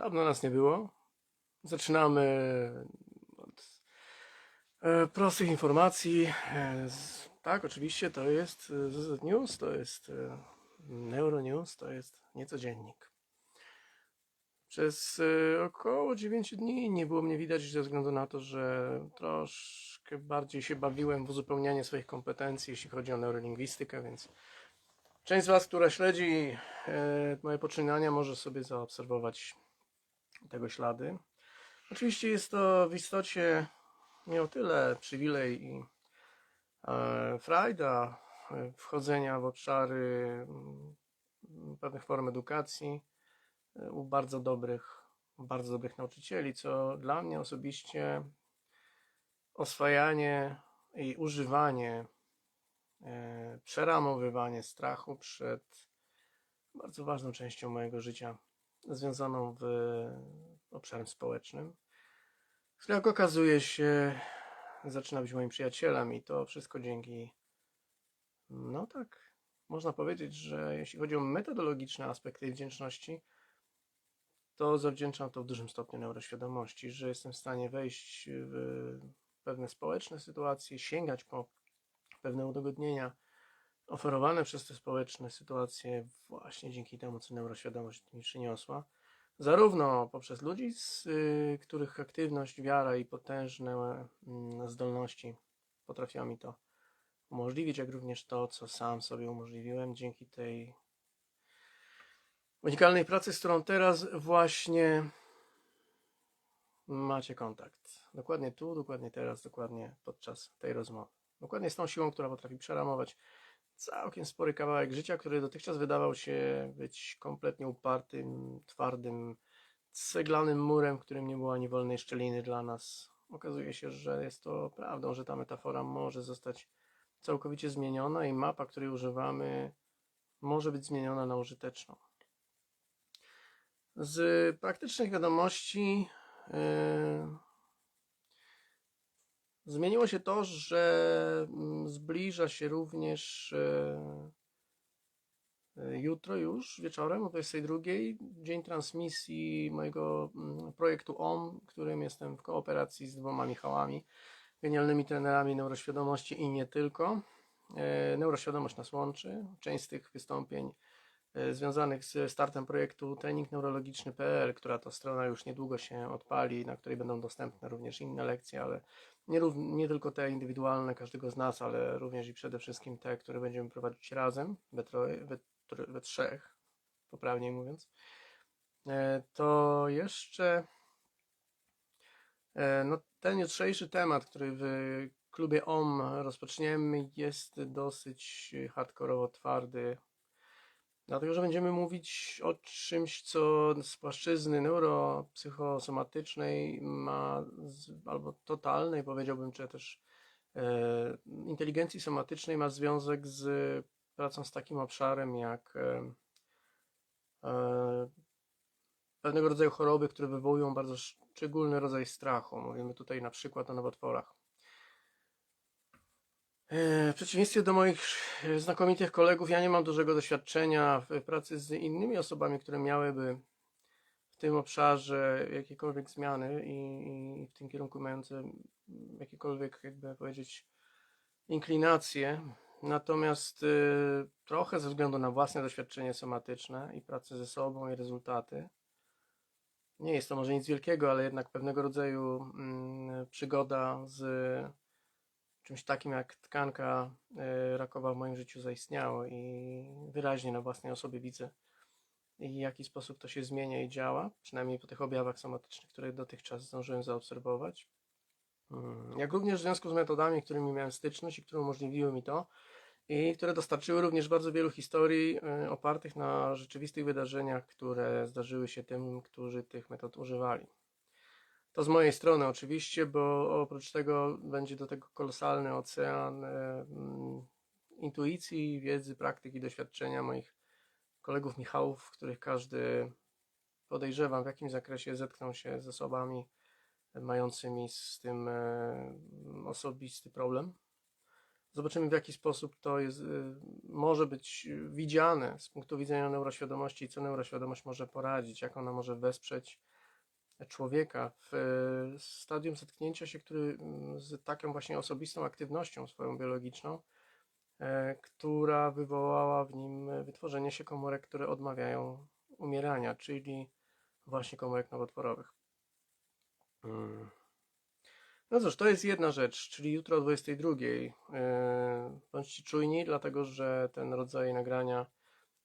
Dawno nas nie było. Zaczynamy od e, prostych informacji. E, tak, oczywiście to jest e, ZZ News, to jest e, Neuronews, to jest niecodziennik. Przez e, około 9 dni nie było mnie widać ze względu na to, że troszkę bardziej się bawiłem w uzupełnianie swoich kompetencji, jeśli chodzi o neurolingwistykę, więc część z Was, która śledzi e, moje poczynania, może sobie zaobserwować tego ślady. Oczywiście jest to w istocie nie o tyle przywilej i e, frajda e, wchodzenia w obszary mm, pewnych form edukacji e, u bardzo dobrych, bardzo dobrych nauczycieli, co dla mnie osobiście oswajanie i używanie, e, przeramowywanie strachu przed bardzo ważną częścią mojego życia, związaną w obszarem społecznym, który jak okazuje się zaczyna być moim przyjacielem i to wszystko dzięki, no tak, można powiedzieć, że jeśli chodzi o metodologiczne aspekty wdzięczności, to zawdzięczam to w dużym stopniu neuroświadomości, że jestem w stanie wejść w pewne społeczne sytuacje, sięgać po pewne udogodnienia oferowane przez te społeczne sytuacje właśnie dzięki temu, co neuroświadomość mi przyniosła. Zarówno poprzez ludzi, z y, których aktywność, wiara i potężne mm, zdolności potrafiła mi to umożliwić, jak również to, co sam sobie umożliwiłem dzięki tej unikalnej pracy, z którą teraz właśnie macie kontakt. Dokładnie tu, dokładnie teraz, dokładnie podczas tej rozmowy. Dokładnie z tą siłą, która potrafi przeramować całkiem spory kawałek życia, który dotychczas wydawał się być kompletnie upartym, twardym, ceglanym murem, którym nie było ani wolnej szczeliny dla nas. Okazuje się, że jest to prawdą, że ta metafora może zostać całkowicie zmieniona i mapa, której używamy, może być zmieniona na użyteczną. Z praktycznych wiadomości yy, zmieniło się to, że mm, zbliża się również yy, yy, jutro już wieczorem o 22 dzień transmisji mojego mm, projektu OM, którym jestem w kooperacji z dwoma Michałami, genialnymi trenerami neuroświadomości i nie tylko. Yy, Neuroświadomość nas łączy. Część z tych wystąpień e, związanych z startem projektu treningneurologiczny.pl, która to strona już niedługo się odpali, na której będą dostępne również inne lekcje, ale nie, nie tylko te indywidualne każdego z nas, ale również i przede wszystkim te, które będziemy prowadzić razem, we, troje, we, we trzech, poprawniej mówiąc. E, To jeszcze e, no, ten jutrzejszy temat, który w klubie OM rozpoczniemy, jest dosyć hardkorowo twardy, Dlatego, że będziemy mówić o czymś, co z płaszczyzny neuropsychosomatycznej ma, albo totalnej, powiedziałbym, czy też e, inteligencji somatycznej ma związek z pracą z takim obszarem jak e, e, pewnego rodzaju choroby, które wywołują bardzo szczególny rodzaj strachu. Mówimy tutaj na przykład o nowotworach. E, W przeciwieństwie do moich e, znakomitych kolegów, ja nie mam dużego doświadczenia w pracy z innymi osobami, które miałyby w tym obszarze jakiekolwiek zmiany i, w tym kierunku mające jakiekolwiek, jakby powiedzieć, inklinacje. Natomiast y, trochę ze względu na własne doświadczenie somatyczne i pracę ze sobą i rezultaty, nie jest to może nic wielkiego, ale jednak pewnego rodzaju mm, przygoda z czymś takim jak tkanka e, rakowa w moim życiu zaistniało i wyraźnie na własnej osobie widzę, w jaki sposób to się zmienia i działa, przynajmniej po tych objawach somatycznych, które dotychczas zdążyłem zaobserwować. Mm, Jak również w związku z metodami, którymi miałem styczność i które umożliwiły mi to, i które dostarczyły również bardzo wielu historii e, opartych na rzeczywistych wydarzeniach, które zdarzyły się tym, którzy tych metod używali. To z mojej strony oczywiście, bo oprócz tego będzie do tego kolosalny ocean e, mm, intuicji, wiedzy, praktyki, doświadczenia moich kolegów Michałów, których każdy podejrzewam w jakim zakresie zetknął się z osobami mającymi z tym e, osobisty problem. Zobaczymy w jaki sposób to jest, e, może być widziane z punktu widzenia neuroświadomości i co neuroświadomość może poradzić, jak ona może wesprzeć człowieka w e, stadium zetknięcia się, który mm, z taką właśnie osobistą aktywnością swoją biologiczną, e, która wywołała w nim wytworzenie się komórek, które odmawiają umierania, czyli właśnie komórek nowotworowych. Mm. No cóż, to jest jedna rzecz, czyli jutro o 22. Yy, bądźcie czujni, dlatego że ten rodzaj nagrania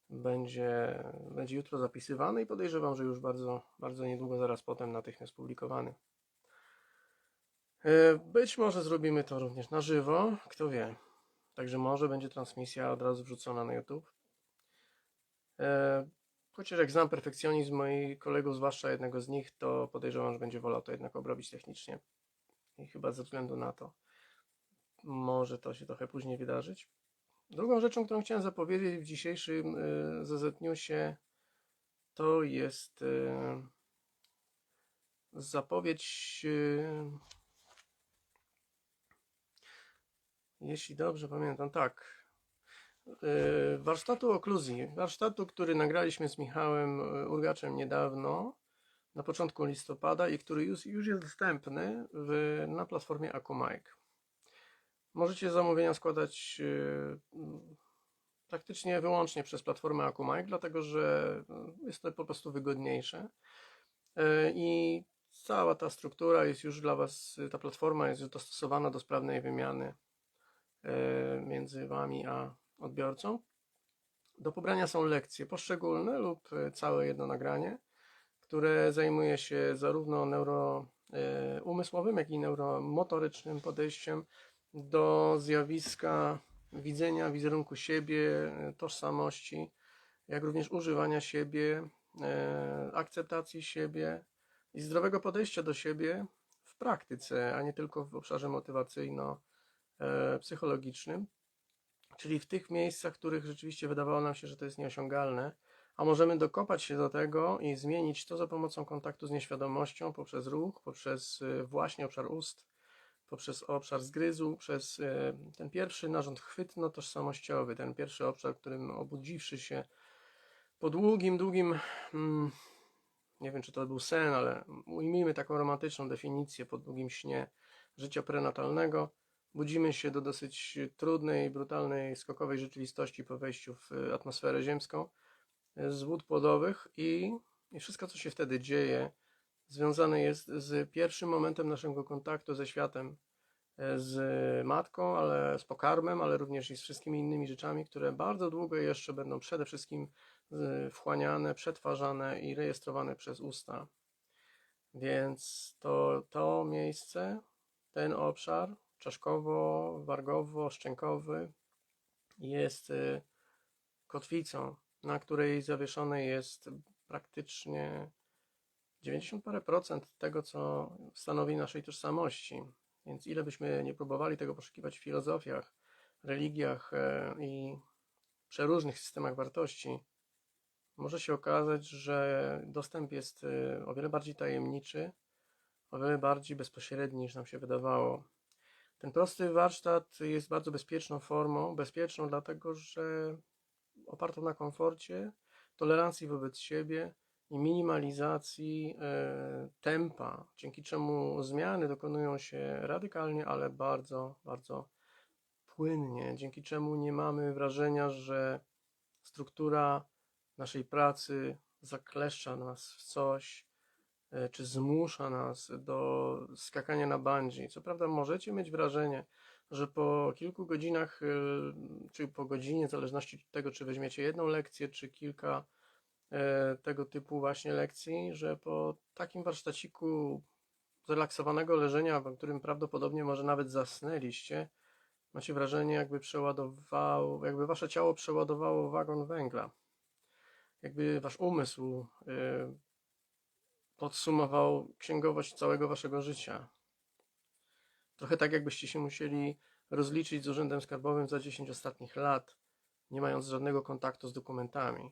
będzie, będzie jutro zapisywany i podejrzewam, że już bardzo, bardzo niedługo, zaraz potem natychmiast publikowany. Yy, Być może zrobimy to również na żywo, kto wie. Także może będzie transmisja od razu wrzucona na YouTube. Yy, Chociaż jak znam perfekcjonizm moich kolegów, zwłaszcza jednego z nich, to podejrzewam, że będzie wolał to jednak obrobić technicznie. I chyba ze względu na to może to się trochę później wydarzyć. Drugą rzeczą, którą chciałem zapowiedzieć w dzisiejszym y, ZZ Newsie, to jest y, zapowiedź, y, jeśli dobrze pamiętam, tak, warsztatu okluzji. Warsztatu, który nagraliśmy z Michałem Urgaczem niedawno, na początku listopada i który już, już jest dostępny w, na platformie Akumike. Możecie zamówienia składać yy, praktycznie wyłącznie przez platformę Akumike, dlatego że yy, jest to po prostu wygodniejsze. Yy, I cała ta struktura jest już dla Was, ta platforma jest już dostosowana do sprawnej wymiany między Wami a odbiorcą. Do pobrania są lekcje poszczególne lub całe jedno nagranie które zajmuje się zarówno neuroumysłowym, jak i neuromotorycznym podejściem do zjawiska widzenia, wizerunku siebie, tożsamości, jak również używania siebie, e, akceptacji siebie i zdrowego podejścia do siebie w praktyce, a nie tylko w obszarze motywacyjno-psychologicznym, czyli w tych miejscach, w których rzeczywiście wydawało nam się, że to jest nieosiągalne, a możemy dokopać się do tego i zmienić to za pomocą kontaktu z nieświadomością, poprzez ruch, poprzez y, właśnie obszar ust, poprzez obszar zgryzu, przez y, ten pierwszy narząd chwytno-tożsamościowy, ten pierwszy obszar, którym obudziwszy się po długim, długim, mm, nie wiem czy to był sen, ale ujmijmy taką romantyczną definicję po długim śnie życia prenatalnego, budzimy się do dosyć trudnej, brutalnej, skokowej rzeczywistości po wejściu w atmosferę ziemską, z wód płodowych i, i wszystko, co się wtedy dzieje, związane jest z pierwszym momentem naszego kontaktu ze światem, e, z matką, ale z pokarmem, ale również i z wszystkimi innymi rzeczami, które bardzo długo jeszcze będą przede wszystkim e, wchłaniane, przetwarzane i rejestrowane przez usta. Więc to, to miejsce, ten obszar czaszkowo-wargowo-szczękowy jest e, kotwicą na której zawieszone jest praktycznie 90 parę procent tego, co stanowi naszej tożsamości. Więc ile byśmy nie próbowali tego poszukiwać w filozofiach, religiach e, i przeróżnych systemach wartości, może się okazać, że dostęp jest e, o wiele bardziej tajemniczy, o wiele bardziej bezpośredni niż nam się wydawało. Ten prosty warsztat jest bardzo bezpieczną formą, bezpieczną dlatego, że opartą na komforcie, tolerancji wobec siebie i minimalizacji e, tempa, dzięki czemu zmiany dokonują się radykalnie, ale bardzo, bardzo płynnie, dzięki czemu nie mamy wrażenia, że struktura naszej pracy zakleszcza nas w coś, e, czy zmusza nas do skakania na bungee. Co prawda możecie mieć wrażenie, że po kilku godzinach, y, czy po godzinie, w zależności od tego, czy weźmiecie jedną lekcję, czy kilka e, tego typu właśnie lekcji, że po takim warsztaciku zrelaksowanego leżenia, w którym prawdopodobnie może nawet zasnęliście, macie wrażenie, jakby przeładował, jakby wasze ciało przeładowało wagon węgla. Jakby wasz umysł y, podsumował księgowość całego waszego życia. Trochę tak, jakbyście się musieli rozliczyć z Urzędem Skarbowym za 10 ostatnich lat, nie mając żadnego kontaktu z dokumentami.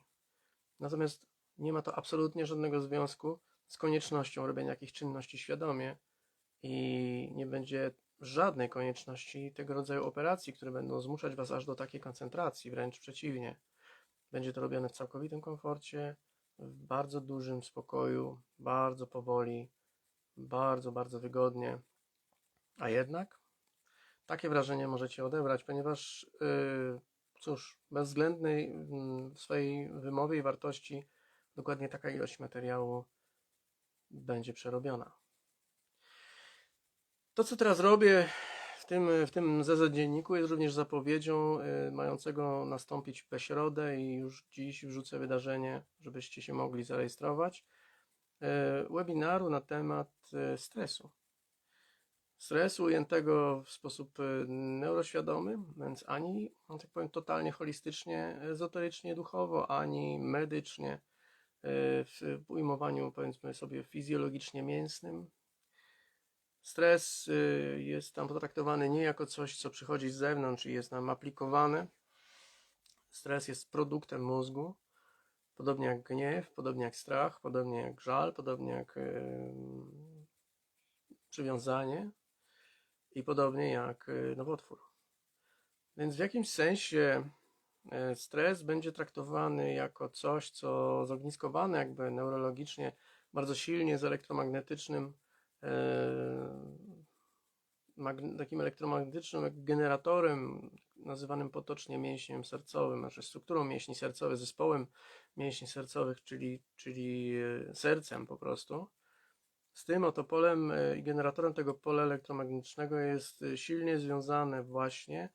Natomiast nie ma to absolutnie żadnego związku z koniecznością robienia jakichś czynności świadomie i nie będzie żadnej konieczności tego rodzaju operacji, które będą zmuszać Was aż do takiej koncentracji, wręcz przeciwnie. Będzie to robione w całkowitym komforcie, w bardzo dużym spokoju, bardzo powoli, bardzo, bardzo wygodnie. A jednak takie wrażenie możecie odebrać, ponieważ, yy, cóż, bezwzględnej mm, w swojej wymowie i wartości dokładnie taka ilość materiału będzie przerobiona. To, co teraz robię w tym, w tym ZZ dzienniku, jest również zapowiedzią y, mającego nastąpić w środę i już dziś wrzucę wydarzenie, żebyście się mogli zarejestrować. y, Webinaru na temat y, stresu. Stresu ujętego w sposób y, neuroświadomy, więc ani, no tak powiem, totalnie holistycznie, ezoterycznie, duchowo, ani medycznie, y, w ujmowaniu, powiedzmy sobie, fizjologicznie mięsnym, Stres y, jest tam potraktowany nie jako coś, co przychodzi z zewnątrz i jest nam aplikowane. Stres jest produktem mózgu, podobnie jak gniew, podobnie jak strach, podobnie jak żal, podobnie jak przywiązanie i podobnie jak y, nowotwór. Więc w jakimś sensie y, stres będzie traktowany jako coś, co zogniskowane jakby neurologicznie bardzo silnie z elektromagnetycznym mag- takim elektromagnetycznym generatorem, nazywanym potocznie mięśniem sercowym, znaczy strukturą mięśni sercowych, zespołem mięśni sercowych, czyli, czyli sercem po prostu. Z tym oto polem e, i generatorem tego pola elektromagnetycznego jest e, silnie związane właśnie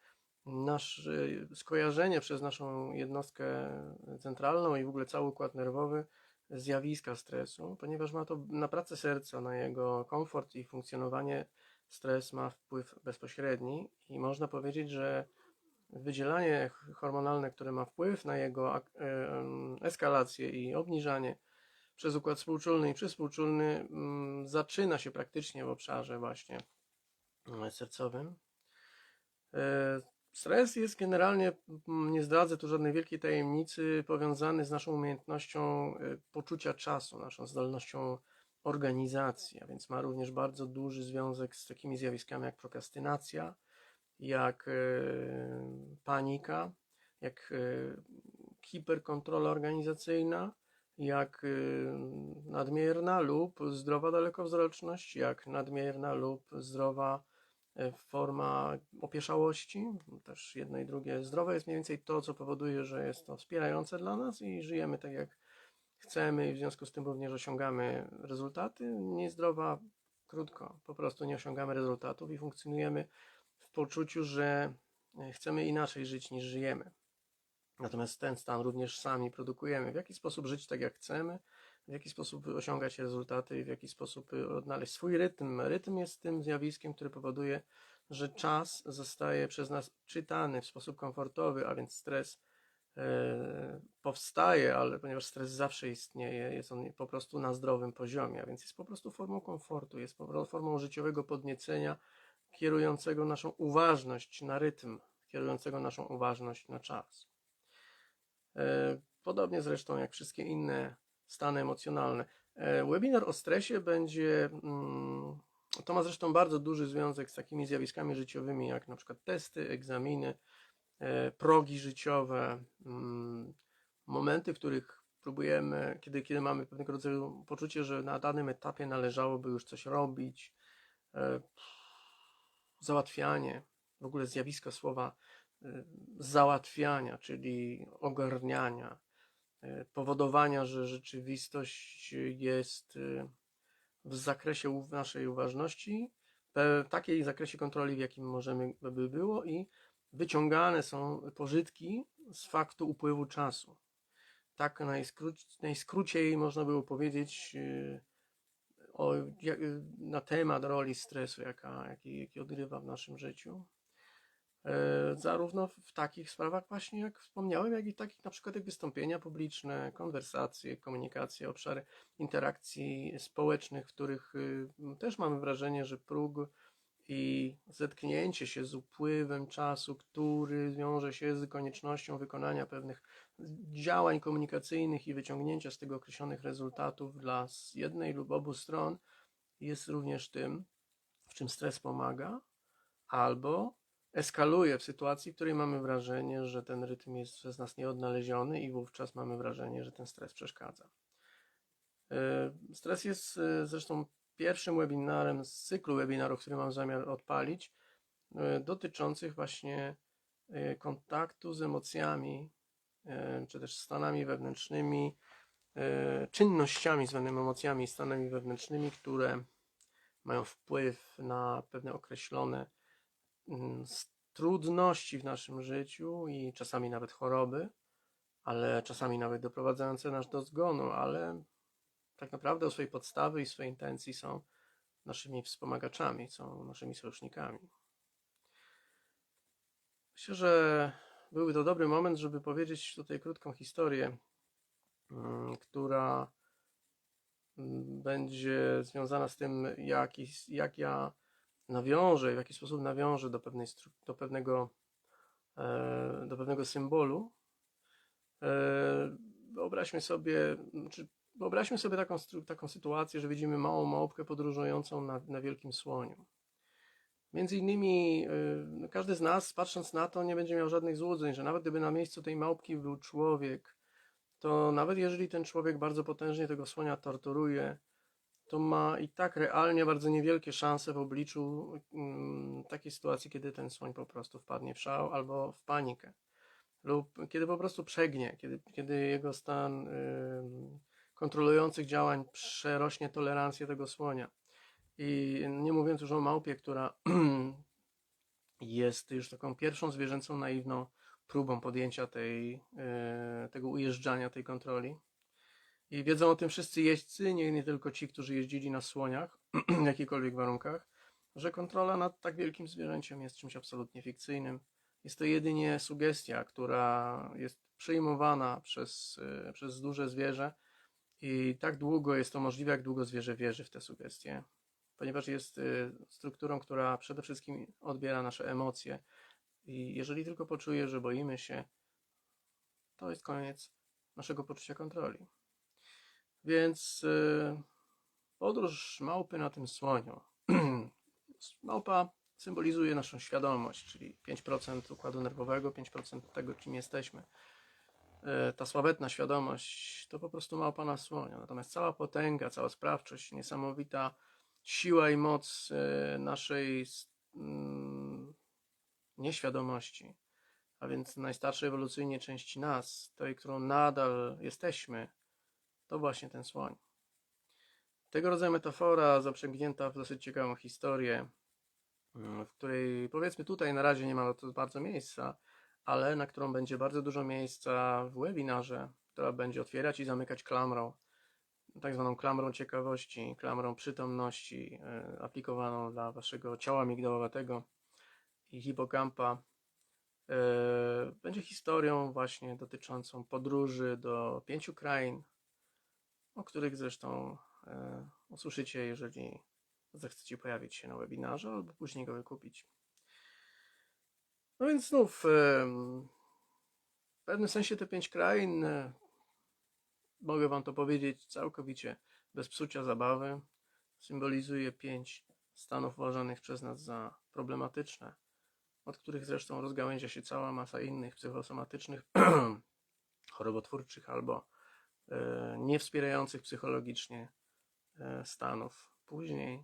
nasz, skojarzenie przez naszą jednostkę centralną i w ogóle cały układ nerwowy zjawiska stresu, ponieważ ma to na pracę serca, na jego komfort i funkcjonowanie stres ma wpływ bezpośredni i można powiedzieć, że wydzielanie hormonalne, które ma wpływ na jego e, eskalację i obniżanie przez układ współczulny i przyspółczulny mm, zaczyna się praktycznie w obszarze właśnie mm, sercowym. E, Stres jest generalnie, mm, nie zdradzę tu żadnej wielkiej tajemnicy, powiązany z naszą umiejętnością y, poczucia czasu, naszą zdolnością organizacji, a więc ma również bardzo duży związek z takimi zjawiskami jak prokrastynacja, jak y, panika, jak hiperkontrola organizacyjna, jak y, nadmierna lub zdrowa dalekowzroczność, jak nadmierna lub zdrowa e, forma opieszałości, też jedno i drugie. Zdrowe jest mniej więcej to, co powoduje, że jest to wspierające dla nas i żyjemy tak jak chcemy i w związku z tym również osiągamy rezultaty. Niezdrowa, krótko, po prostu nie osiągamy rezultatów i funkcjonujemy w poczuciu, że e, chcemy inaczej żyć niż żyjemy. Natomiast ten stan również sami produkujemy. W jaki sposób żyć tak jak chcemy, w jaki sposób osiągać rezultaty i w jaki sposób y, odnaleźć swój rytm. Rytm jest tym zjawiskiem, który powoduje, że czas zostaje przez nas czytany w sposób komfortowy, a więc stres e, powstaje, ale ponieważ stres zawsze istnieje, jest on po prostu na zdrowym poziomie, a więc jest po prostu formą komfortu, jest formą życiowego podniecenia, kierującego naszą uważność na rytm, kierującego naszą uważność na czas. E, Podobnie zresztą jak wszystkie inne stany emocjonalne. E, Webinar o stresie będzie, mm, to ma zresztą bardzo duży związek z takimi zjawiskami życiowymi, jak na przykład testy, egzaminy, e, progi życiowe, mm, momenty, w których próbujemy, kiedy, kiedy mamy pewnego rodzaju poczucie, że na danym etapie należałoby już coś robić, załatwianie, w ogóle zjawisko słowa załatwiania, czyli ogarniania, y, powodowania, że rzeczywistość jest y, w zakresie naszej uważności, w takiej zakresie kontroli, w jakim możemy by było i wyciągane są pożytki z faktu upływu czasu. Tak najskró- najskróciej można było powiedzieć y, o, na temat roli stresu, jaka, jaki, jaki odgrywa w naszym życiu. E, zarówno w takich sprawach właśnie, jak wspomniałem, jak i takich na przykład jak wystąpienia publiczne, konwersacje, komunikacje, obszary interakcji społecznych, w których y, też mamy wrażenie, że próg i zetknięcie się z upływem czasu, który wiąże się z koniecznością wykonania pewnych działań komunikacyjnych i wyciągnięcia z tego określonych rezultatów dla jednej lub obu stron, jest również tym, w czym stres pomaga, albo eskaluje w sytuacji, w której mamy wrażenie, że ten rytm jest przez nas nieodnaleziony i wówczas mamy wrażenie, że ten stres przeszkadza. E, Stres jest e, zresztą pierwszym webinarem z cyklu webinarów, który mam zamiar odpalić, e, dotyczących właśnie kontaktu z emocjami, czy też stanami wewnętrznymi, czynnościami zwane emocjami i stanami wewnętrznymi, które mają wpływ na pewne określone trudności w naszym życiu i czasami nawet choroby, ale czasami nawet doprowadzające nas do zgonu, ale tak naprawdę o swojej podstawy i swojej intencji są naszymi wspomagaczami, są naszymi sojusznikami. Myślę, że byłby to dobry moment, żeby powiedzieć tutaj krótką historię, mm, która mm, będzie związana z tym, jak, jak ja nawiążę, w jaki sposób nawiążę do, pewnej, do, pewnego, e, do pewnego symbolu. E, Wyobraźmy sobie, czy wyobraźmy sobie taką, taką sytuację, że widzimy małą małpkę podróżującą na, na wielkim słoniu. Między innymi y, każdy z nas, patrząc na to, nie będzie miał żadnych złudzeń, że nawet gdyby na miejscu tej małpki był człowiek, to nawet jeżeli ten człowiek bardzo potężnie tego słonia torturuje, to ma i tak realnie bardzo niewielkie szanse w obliczu mm, takiej sytuacji, kiedy ten słoń po prostu wpadnie w szał albo w panikę. Lub kiedy po prostu przegnie, kiedy, kiedy jego stan ym, kontrolujących działań przerośnie tolerancję tego słonia. I nie mówiąc już o małpie, która jest już taką pierwszą zwierzęcą naiwną próbą podjęcia tej, e, tego ujeżdżania tej kontroli. I wiedzą o tym wszyscy jeźdźcy, nie, nie tylko ci, którzy jeździli na słoniach, w jakichkolwiek warunkach, że kontrola nad tak wielkim zwierzęciem jest czymś absolutnie fikcyjnym. Jest to jedynie sugestia, która jest przyjmowana przez, e, przez duże zwierzę i tak długo jest to możliwe, jak długo zwierzę wierzy w te sugestie ponieważ jest y, strukturą, która przede wszystkim odbiera nasze emocje. I jeżeli tylko poczuje, że boimy się, to jest koniec naszego poczucia kontroli. Więc y, podróż małpy na tym słoniu. Małpa symbolizuje naszą świadomość, czyli 5% układu nerwowego, 5% tego, kim jesteśmy. E, Ta sławetna świadomość to po prostu małpa na słoniu. Natomiast cała potęga, cała sprawczość, niesamowita siła i moc e, naszej mm, nieświadomości, a więc najstarszej ewolucyjnie części nas, tej, którą nadal jesteśmy, to właśnie ten słoń. Tego rodzaju metafora zaprzęgnięta w dosyć ciekawą historię, mm, w której powiedzmy tutaj na razie nie ma bardzo miejsca, ale na którą będzie bardzo dużo miejsca w webinarze, która będzie otwierać i zamykać klamrą tak zwaną klamrą ciekawości, klamrą przytomności e, aplikowaną dla waszego ciała migdałowatego i hipokampa. E, Będzie historią właśnie dotyczącą podróży do pięciu krain, o których zresztą e, usłyszycie, jeżeli zechcecie pojawić się na webinarze albo później go wykupić. No więc znów, em, w pewnym sensie te pięć krain e, mogę Wam to powiedzieć całkowicie bez psucia zabawy. Symbolizuje pięć stanów uważanych przez nas za problematyczne, od których zresztą rozgałęzia się cała masa innych psychosomatycznych, chorobotwórczych albo e, niewspierających psychologicznie e, stanów. Później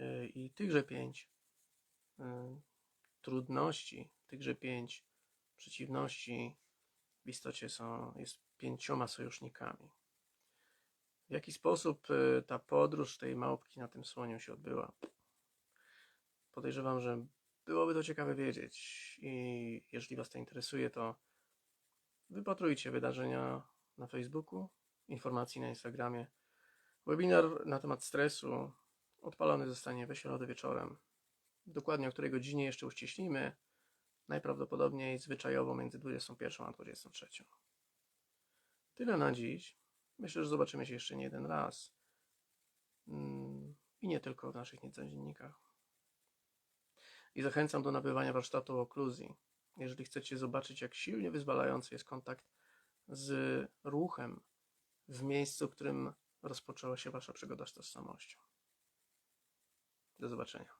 e, i tychże pięć e, trudności, tychże pięć przeciwności w istocie są, jest pięcioma sojusznikami. W jaki sposób ta podróż tej małpki na tym słoniu się odbyła? Podejrzewam, że byłoby to ciekawe wiedzieć i jeżeli Was to interesuje, to wypatrujcie wydarzenia na Facebooku, informacji na Instagramie. Webinar na temat stresu odpalony zostanie we środę wieczorem. Dokładnie o której godzinie jeszcze uściślimy. Najprawdopodobniej zwyczajowo między 21 a 23. Tyle na dziś. Myślę, że zobaczymy się jeszcze nie jeden raz. Mm, I nie tylko w naszych niecodziennikach. I zachęcam do nabywania warsztatu okluzji. Jeżeli chcecie zobaczyć, jak silnie wyzwalający jest kontakt z ruchem w miejscu, w którym rozpoczęła się Wasza przygoda z tożsamością. Do zobaczenia.